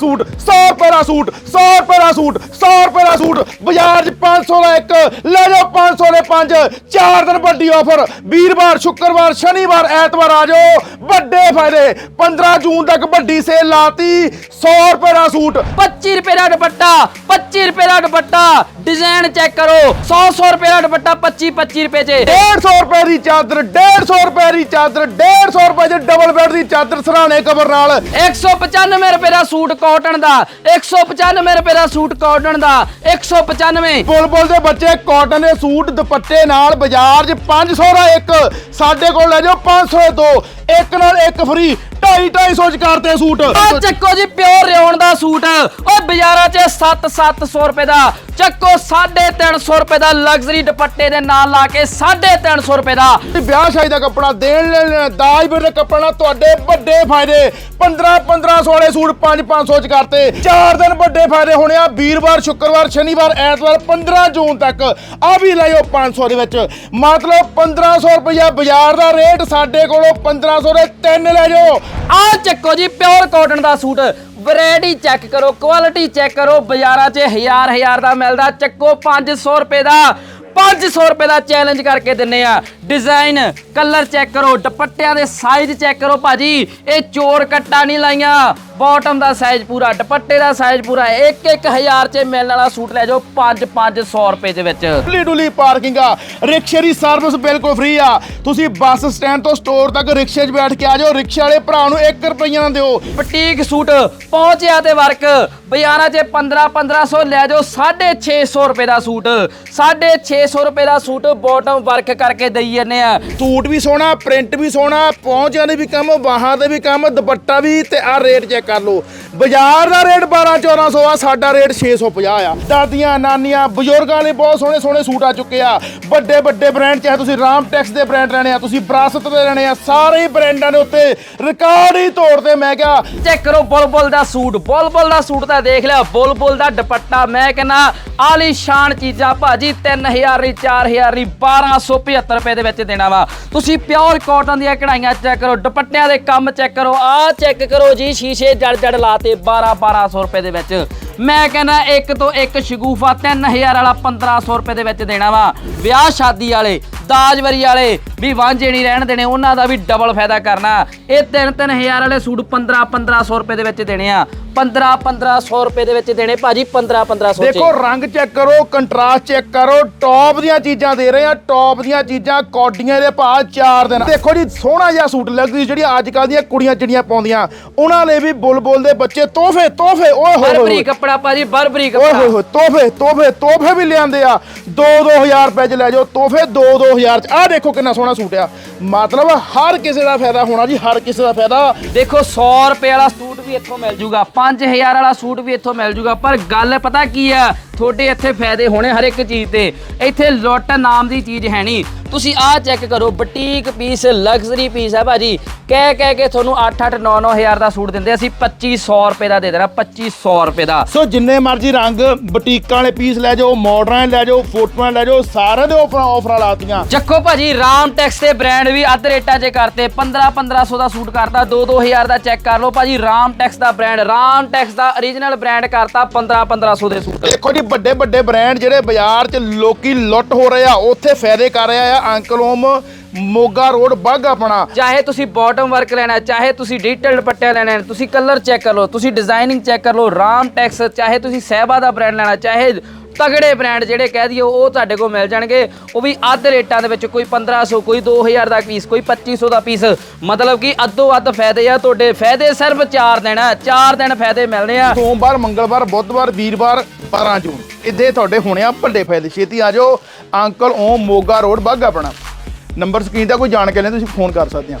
Suit 100 ਰੁਪਏ ਦਾ suit 100 ਰੁਪਏ ਦਾ ਸੂਟ 100 ਰੁਪਏ ਦਾ ਸੂਟ। ਬਾਜ਼ਾਰ 'ਚ 500 ਦਾ ਇੱਕ, ਲੈ ਜਾਓ 500 ਦੇ 5 ਚਾਰ ਦਿਨ ਵੱਡੀ ਆਫਰ ਵੀਰਵਾਰ, ਸ਼ੁੱਕਰਵਾਰ, ਸ਼ਨੀਵਾਰ, ਐਤਵਾਰ ਆ ਜਾਓ। ਵੱਡੇ ਫਾਇਦੇ 15 ਜੂਨ ਤੱਕ ਵੱਡੀ ਸੇਲ ਲਾਤੀ 100 ਰੁਪਏ ਦਾ ਸੂਟ। 25 ਰੁਪਏ ਦਾ ਦੁਪੱਟਾ 25 ਰੁਪਏ ਦਾ ਦੁਪੱਟਾ ਡਿਜ਼ਾਈਨ ਚੈੱਕ ਕਰੋ 100 100 ਰੁਪਏ ਦਾ ਦੁਪੱਟਾ 25 25 ਰੁਪਏ 'ਚ 150 ਰੁਪਏ ਦੀ ਚਾਦਰ 150 ਰੁਪਏ ਦੀ ਚਾਦਰ 150 ਰੁਪਏ ਦੀ ਡਬਲ ਬੈੱਡ ਦੀ ਚਾਦਰ ਸਰਾਣੇ ਕਵਰ ਨਾਲ 195 ਰੁਪਏ ਦਾ ਸੂਟ ਕਾਟਨ ਦਾ 195 ਰੁਪਏ ਦਾ ਸੂਟ ਕਾਟਨ ਦਾ 195 ਬੁਲਬੁਲ ਦੇ ਬੱਚੇ ਕਾਟਨ ਦੇ ਸੂਟ ਦੁਪੱਟੇ ਨਾਲ ਬਾਜ਼ਾਰ 'ਚ 500 ਦਾ ਇੱਕ। ਸਾਡੇ ਕੋਲ ਲੈ ਜਾਓ 500 ਦੇ ਦੋ। ਇੱਕ ਨਾਲ ਇੱਕ ਫ੍ਰੀ ਢਾਈ 250 ਚ ਕਰਤੇ ਸੂਟ। ਆ ਚੱਕੋ ਜੀ, ਪਿਓਰ ਰਿਓਨ ਦਾ ਸੂਟ। ਓਏ ਬਾਜ਼ਾਰਾਂ 'ਚ 7 700 ਰੁਪਏ ਦਾ ਚੱਕੋ 350 ਰੁਪਏ ਦਾ ਲਗਜ਼ਰੀ ਦੁਪੱਟੇ ਦੇ ਨਾਲ ਲਾ ਕੇ 350 ਰੁਪਏ ਦਾ। ਵਿਆਹ ਸ਼ਾਦੀ ਦਾ ਕੱਪੜਾ ਦੇਣ ਲੈਣ ਦਾਜ ਵੀਰ ਦੇ ਕੱਪੜਾ ਤੁਹਾਡੇ ਵੱਡੇ ਫਾਇਦੇ। 15 1500 ਵਾਲੇ ਸੂਟ 5 500 ਚ ਕਰਤੇ। 4 ਦਿਨ ਵੱਡੇ ਫਾਇਦੇ ਹੋਣੇ ਆ ਵੀਰਵਾਰ ਸ਼ੁੱਕਰਵਾਰ ਸ਼ਨੀਵਾਰ ਐਤਵਾਰ 15 ਜੂਨ ਤੱਕ। ਆ ਵੀ ਲੈ ਜਾਓ 500 ਦੇ ਵਿੱਚ। ਮਤਲਬ 1500 ਰੁਪਇਆ ਬਾਜ਼ਾਰ ਦਾ ਰੇਟ ਸਾਡੇ ਕੋਲੋਂ 1500 ਦੇ ਤਿੰਨ ਲੈ ਜਾਓ। ਆ ਚੱਕੋ ਜੀ ਪਿਓਰ ਕਾਟਨ ਦਾ ਸੂਟ। ਵੈਰਾਈਟੀ ਚੈੱਕ ਕਰੋ ਕੁਆਲਿਟੀ ਚੈੱਕ ਕਰੋ ਬਾਜ਼ਾਰਾਂ 'ਚ ਹਜ਼ਾਰ ਹਜ਼ਾਰ ਦਾ ਮਿਲਦਾ ਚੱਕੋ 500 ਰੁਪਏ ਦਾ। 500 ਰੁਪਏ ਦਾ ਚੈਲੰਜ ਕਰਕੇ ਦਿੰਨੇ ਆ। ਡਿਜ਼ਾਈਨ ਕਲਰ ਚੈੱਕ ਕਰੋ, ਦੁਪੱਟਿਆਂ ਦੇ ਸਾਈਜ਼ ਚੈੱਕ ਕਰੋ ਭਾਜੀ। ਇਹ ਚੋਰ ਕੱਟਾ ਨਹੀਂ ਲਾਈਆਂ। ਬਾਟਮ ਦਾ ਸਾਈਜ਼ ਪੂਰਾ ਦੁਪੱਟੇ ਦਾ ਸਾਈਜ਼ ਪੂਰਾ ਇੱਕ ਇੱਕ ਹਜ਼ਾਰ 'ਚ ਮਿਲਣ ਵਾਲਾ ਸੂਟ ਲੈ ਜਾਓ 5 500 ਰੁਪਏ ਦੇ ਵਿੱਚ। ਡੁਲੀ ਡੁਲੀ ਪਾਰਕਿੰਗ ਆ ਰਿਕਸ਼ੇ ਦੀ ਸਰਵਿਸ ਬਿਲਕੁਲ ਫ੍ਰੀ ਆ। ਤੁਸੀਂ ਬੱਸ ਸਟੈਂਡ ਤੋਂ ਸਟੋਰ ਤੱਕ ਰਿਕਸ਼ੇ 'ਚ ਬੈਠ ਕੇ ਆ ਜਾਓ ਰਿਕਸ਼ੇ ਵਾਲੇ ਭਰਾ ਨੂੰ 1 ਰੁਪਈਆ ਨਾ ਦਿਓ। ਬੁਟੀਕ ਸੂਟ ਪਹੁੰਚਿਆ ਤੇ ਵਰਕ ਬਾਜ਼ਾਰਾਂ 'ਚ 15 1500 ਲੈ ਜਾਓ 650 ਰੁਪਏ ਦਾ ਸੂਟ। 650 ਰੁਪਏ ਦਾ ਸੂਟ ਬਾਟਮ ਵਰਕ ਕਰਕੇ ਦਈ ਜੰਨੇ ਆ। ਸੂਟ ਵੀ ਸੋਹਣਾ ਪ੍ਰਿੰਟ ਵੀ ਸੋਹਣਾ ਪਹੁੰਚਿਆਂ ਦੇ ਵੀ ਕੰਮ ਬਾਹਾਂ ਦੇ ਵੀ ਕੰਮ ਦੁਪੱਟਾ ਵੀ ਤੇ ਆ ਰੇਟ ਚੈੱਕ ਕਰ ਲਓ। ਬਾਜ਼ਾਰ ਦਾ ਰੇਟ 12 1400 ਆ, ਸਾਡਾ ਰੇਟ 650 ਆ। ਦਾਦੀਆਂ, ਨਾਨੀਆਂ, ਬਜ਼ੁਰਗਾਂ ਲਈ ਬਹੁਤ ਸੋਹਣੇ ਸੋਹਣੇ ਸੂਟ ਆ ਚੁੱਕੇ ਆ। ਵੱਡੇ ਵੱਡੇ ਬ੍ਰਾਂਡ ਚਾਹੇ ਤੁਸੀਂ ਰਾਮ ਟੈਕਸ ਦੇ ਬ੍ਰਾਂਡ ਲੈਣੇ ਆ, ਤੁਸੀਂ ਵਿਰਾਸਤ ਦੇ ਲੈਣੇ ਆ, ਸਾਰੇ ਹੀ ਬ੍ਰਾਂਡਾਂ ਦੇ ਉੱਤੇ ਰਿਕਾਰਡ ਹੀ ਤੋੜ ਤੇ ਮੈਂ ਕਿਹਾ, ਚੈੱਕ ਕਰੋ, ਬੁਲਬੁਲ ਦਾ ਸੂਟ, ਬੁਲਬੁਲ ਦਾ ਸੂਟ ਤਾਂ ਦੇਖ ਲਿਆ, ਬੁਲਬੁਲ ਦਾ ਦੁਪੱਟਾ। ਮੈਂ ਕਹਿੰਦਾ ਆਲੀ ਸ਼ਾਨ ਚੀਜ਼ਾਂ ਭਾਜੀ 3000 ਦੀ 4000 ਦੀ 1275 ਰੁਪਏ ਦੇ ਵਿੱਚ ਦੇਣਾ ਵਾ। ਤੁਸੀਂ ਪਿਓਰ ਕਾਟਨ ਦੀਆਂ ਕਢਾਈਆਂ ਚੈੱਕ ਕਰੋ, ਦੁਪੱਟਿਆਂ ਦੇ ਕੰਮ ਚੈੱਕ ਕਰੋ, ਆਹ ਚੈੱਕ ਕਰੋ ਜੀ, ਸ਼ੀਸ਼ੇ ਜੜ ਜੜ ਲਾਤੇ 12 1200 ਰੁਪਏ ਦੇ ਵਿੱਚ। ਮੈਂ ਕਹਿੰਦਾ ਇੱਕ ਤੋਂ ਇੱਕ ਸ਼ਗੂਫਾ 3000 ਵਾਲਾ 1500 ਰੁਪਏ ਦੇ ਵਿੱਚ ਦੇਣਾ ਵਾ। ਵਿਆਹ ਸ਼ਾਦੀ ਵਾਲੇ ਦਾਜਵਰੀ ਵਾਲੇ ਵੀ ਵਾਂਝੇ ਨਹੀਂ ਰਹਿਣ ਦੇਣੇ ਉਹਨਾਂ ਦਾ ਵੀ ਡਬਲ ਫਾਇਦਾ ਕਰਨਾ। ਇਹ 3-3000 ਵਾਲੇ ਸੂਟ 15-1500 ਰੁਪਏ ਦੇ ਵਿੱਚ ਦੇਣੇ ਆ। 15-1500 ਰੁਪਏ ਦੇ ਵਿੱਚ ਦੇਣੇ ਭਾਜੀ 15-1500 ਦੇਖੋ ਰੰਗ ਚੈੱਕ ਕਰੋ ਕੰਟਰਾਸਟ ਚੈੱਕ ਕਰੋ ਟੌਪ ਦੀਆਂ ਚੀਜ਼ਾਂ ਦੇ ਰਹੇ ਆ ਟੌਪ ਦੀਆਂ ਚੀਜ਼ਾਂ ਕੋਡੀਆਂ ਦੇ ਭਾਅ 4 ਦਿਨ। ਦੇਖੋ ਜੀ ਸੋਹਣਾ ਜਿਹਾ ਸੂਟ ਲੱਗਦੀ ਜਿਹੜੀ ਅੱਜ ਕੱਲ ਦੀਆਂ ਕੁੜੀਆਂ ਚਿੜੀਆਂ ਪਾਉਂਦੀਆਂ। ਉਹਨਾਂ ਲਈ ਵੀ ਬੁਲਬੁਲ ਦੇ ਬੱਚੇ ਤੋਹਫੇ ਤੋਹਫੇ ਓਏ ਹੋਏ ਬਰਬਰੀ ਕੱਪੜਾ ਭਾਜੀ ਬਰਬਰੀ ਓਏ ਕੱਪੜਾ। ਹੋਏ ਹੋਏ ਤੋਹਫੇ ਤੋਹਫੇ ਤੋਹਫੇ ਵੀ ਲਿਆਂਦੇ ਆ। 2-2000 ਰੁਪਏ ਚ ਲੈ ਜਾਓ ਤੋਹਫੇ 2-2000 ਚ। ਆਹ ਦੇਖੋ ਕਿੰਨਾ ਸੋਹਣਾ ਸੂਟ ਆ। ਮਤਲਬ ਹਰ ਕਿਸੇ ਦਾ ਫਾਇਦਾ ਹੋਣਾ ਜੀ, ਹਰ ਕਿਸੇ ਦਾ ਫਾਇਦਾ। ਦੇਖੋ 100 ਰੁਪਏ ਵਾਲਾ ਸੂਟ ਵੀ ਇੱਥੋਂ ਮਿਲ ਜੂਗਾ। 5000 ਵਾਲਾ ਸੂਟ ਵੀ ਇੱਥੋਂ ਮਿਲ ਜੂਗਾ। ਪਰ ਗੱਲ ਪਤਾ ਕੀ ਆ? ਤੁਹਾਡੇ ਇੱਥੇ ਫਾਇਦੇ ਹੋਣੇ ਹਰ ਇੱਕ ਚੀਜ਼ ਤੇ। ਇੱਥੇ ਲੁੱਟ ਨਾਮ ਦੀ ਚੀਜ਼ ਹੈ ਨਹੀਂ। ਤੁਸੀਂ ਆਹ ਚੈੱਕ ਕਰੋ ਬੁਟੀਕ ਪੀਸ ਲਗਜ਼ਰੀ ਪੀਸ ਹੈ ਭਾਜੀ। ਕਹਿ ਕਹਿ ਕੇ ਤੁਹਾਨੂੰ 8-8 9-9000 ਦਾ ਸੂਟ ਦਿੰਦੇ ਅਸੀਂ 2500 ਰੁਪਏ ਦਾ ਦੇ ਦੇਣਾ 2500 ਰੁਪਏ ਦਾ। ਸੋ ਜਿੰਨੇ ਮਰਜ਼ੀ ਰੰਗ ਬੁਟੀਕਾਂ ਵਾਲੇ ਪੀਸ ਲੈ ਜਾਓ ਮਾਡਰਾਂ ਲੈ ਜਾਓ ਫੋਟੋਆਂ ਲੈ ਜਾਓ ਸਾਰੇ ਦੇ ਆਫਰਾਂ ਆਫਰਾਂ ਲਾਤੀਆਂ। ਜੱਖੋ ਭਾਜੀ ਰਾਮ ਟੈਕਸ ਦੇ ਬ੍ਰਾਂਡ ਵੀ ਅੱਧ ਰੇਟਾਂ 'ਚ ਕਰਤੇ। 15 1500 ਦਾ ਸੂਟ ਕਰਤਾ 2 2000 ਦਾ ਚੈੱਕ ਕਰ ਲਓ ਭਾਜੀ ਰਾਮ ਟੈਕਸ ਦਾ ਬ੍ਰਾਂਡ ਰਾਮ ਟੈਕਸ ਦਾ origignal ਬ੍ਰਾਂਡ ਕਰਤਾ 15 1500 ਦੇ ਸੂਟ। ਦੇਖੋ ਜੀ ਵੱਡੇ ਵੱਡੇ ਬ੍ਰਾਂਡ ਜਿਹੜੇ ਬਾਜ਼ਾਰ 'ਚ ਲੋਕੀ ਲੁੱਟ ਹੋ ਰਹੇ ਆ ਉੱਥੇ ਫਾਇਦੇ ਕਰ ਰਿਹਾ ਆ। ਅੰਕਲ ਓਮ ਮੋਗਾ ਰੋਡ ਬੱਗ ਆਪਣਾ। ਚਾਹੇ ਤੁਸੀਂ ਬਾਟਮ ਵਰਕ ਲੈਣਾ, ਚਾਹੇ ਤੁਸੀਂ ਡਿਟੇਲ ਦੁਪੱਟਾ ਲੈਣਾ, ਤੁਸੀਂ ਕਲਰ ਚੈੱਕ ਕਰ ਲਓ, ਤੁਸੀਂ ਡਿਜ਼ਾਈਨਿੰਗ ਚੈੱਕ ਕਰ ਲਓ, ਰਾਮ ਟੈਕਸ ਚਾਹੇ ਤੁਸੀਂ ਸਹਿਬਾ ਦਾ ਬ੍ਰਾਂਡ ਲੈਣਾ, ਚਾਹੇ ਤਗੜੇ ਬ੍ਰਾਂਡ ਜਿਹੜੇ ਕਹਿ ਦਈਏ, ਉਹ ਤੁਹਾਡੇ ਕੋਲ ਮਿਲ ਜਾਣਗੇ। ਉਹ ਵੀ ਅੱਧ ਰੇਟਾਂ ਦੇ ਵਿੱਚ ਕੋਈ 1500 ਕੋਈ 2000 ਦਾ ਪੀਸ ਕੋਈ 2500 ਦਾ ਪੀਸ ਮਤਲਬ ਕਿ ਅੱਧੋ ਅੱਧ ਫਾਇਦੇ ਆ ਤੁਹਾਡੇ। ਫਾਇਦੇ ਸਿਰਫ 4 ਦਿਨ ਆ 4 ਦਿਨ ਫਾਇਦੇ ਮਿਲਣੇ ਆ। ਸੋਮਵਾਰ, ਮੰਗਲਵਾਰ, ਬੁੱਧਵਾਰ, ਵੀਰਵਾਰ 12 ਜੂਨ। ਇੱਦੇ ਤੁਹਾਡੇ ਹੋਣੇ ਆ ਵੱਡੇ ਫਾਇਦੇ। ਛੇਤੀ ਆ ਜਾਓ। ਅੰਕਲ ਓਮ ਮੋਗਾ ਰੋਡ ਬੱਗ ਆਪਣਾ। ਨੰਬਰ ਸਕਰੀਨ ਦਾ ਕੋਈ ਜਾਣ ਕੇ ਲੈ ਤੁਸੀਂ ਫੋਨ ਕਰ ਸਕਦੇ ਆ।